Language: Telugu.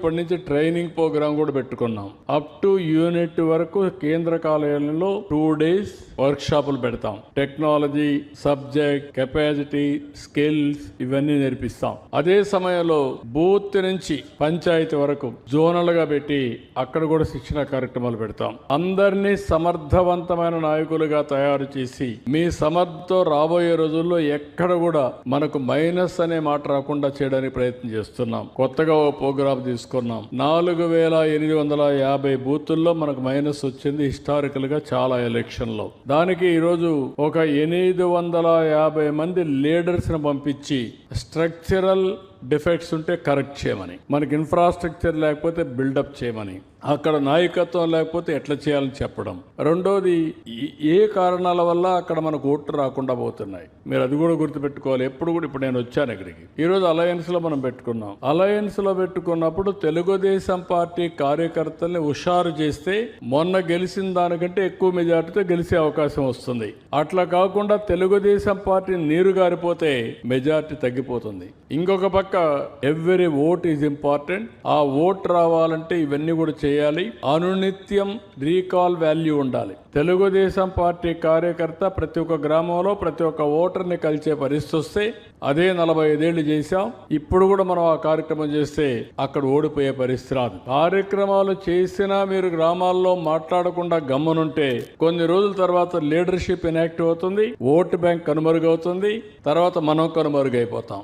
ఇప్పటి నుంచి ట్రైనింగ్ ప్రోగ్రామ్ కూడా పెట్టుకున్నాం. అప్ టు యూనిట్ వరకు కేంద్ర కార్యాలయంలో టూ డేస్ వర్క్ షాపులు పెడతాం. టెక్నాలజీ సబ్జెక్ట్ కెపాసిటీ స్కిల్స్ ఇవన్నీ నేర్పిస్తాం. అదే సమయంలో బూత్ నుంచి పంచాయతీ వరకు జోనల్గా పెట్టి అక్కడ కూడా శిక్షణ కార్యక్రమాలు పెడతాం. అందరినీ సమర్థవంతమైన నాయకులుగా తయారు చేసి మీ సమర్థతో రాబోయే రోజుల్లో ఎక్కడ కూడా మనకు మైనస్ అనే మాట రాకుండా చేయడానికి ప్రయత్నం చేస్తున్నాం. కొత్తగా ఓ ప్రోగ్రామ్ తీసుకున్నాం నాలుగు వేల ఎనిమిది వందల యాభై బూతుల్లో మనకు మైనస్ వచ్చింది హిస్టారికల్గా చాలా ఎలక్షన్లో. దానికి ఈరోజు ఒక ఎనిమిది వందల యాభై మంది లీడర్స్ని పంపించి స్ట్రక్చరల్ డిఫెక్ట్స్ ఉంటే కరెక్ట్ చేయమని. మనకి ఇన్ఫ్రాస్ట్రక్చర్ లేకపోతే బిల్డప్ చేయమని. అక్కడ నాయకత్వం లేకపోతే ఎట్లా చేయాలని చెప్పడం. రెండోది ఏ కారణాల వల్ల అక్కడ మనకు ఓట్లు రాకుండా పోతున్నాయి? మీరు అది కూడా గుర్తుపెట్టుకోవాలి. ఎప్పుడు కూడా ఇప్పుడు నేను వచ్చాను ఇక్కడికి. ఈరోజు అలయన్స్లో మనం పెట్టుకున్నాం. అలయన్స్లో పెట్టుకున్నప్పుడు తెలుగుదేశం పార్టీ కార్యకర్తల్ని హుషారు చేస్తే మొన్న గెలిచిన దానికంటే ఎక్కువ మెజార్టీతో గెలిచే అవకాశం వస్తుంది. అట్లా కాకుండా తెలుగుదేశం పార్టీ నీరు గారిపోతే మెజార్టీ తగ్గిపోతుంది. ఇంకొక పక్క ఎవ్రీ ఓట్ ఈజ్ ఇంపార్టెంట్. ఆ ఓట్ రావాలంటే ఇవన్నీ కూడా చేయాలి. అనునిత్యం రీకాల్ వాల్యూ ఉండాలి. తెలుగుదేశం పార్టీ కార్యకర్త ప్రతి ఒక్క గ్రామంలో ప్రతి ఒక్క ఓటర్ని కలిసే పరిస్థితి వస్తే అదే నలభై ఐదేళ్ళు చేశాం. ఇప్పుడు కూడా మనం ఆ కార్యక్రమం చేస్తే అక్కడ ఓడిపోయే పరిస్థితి రాదు. కార్యక్రమాలు చేసినా మీరు గ్రామాల్లో మాట్లాడకుండా గమ్మునుంటే కొన్ని రోజుల తర్వాత లీడర్షిప్ ఇనాక్టివ్ అవుతుంది. ఓటు బ్యాంక్ కనుమరుగవుతుంది. తర్వాత మనం కనుమరుగైపోతాం.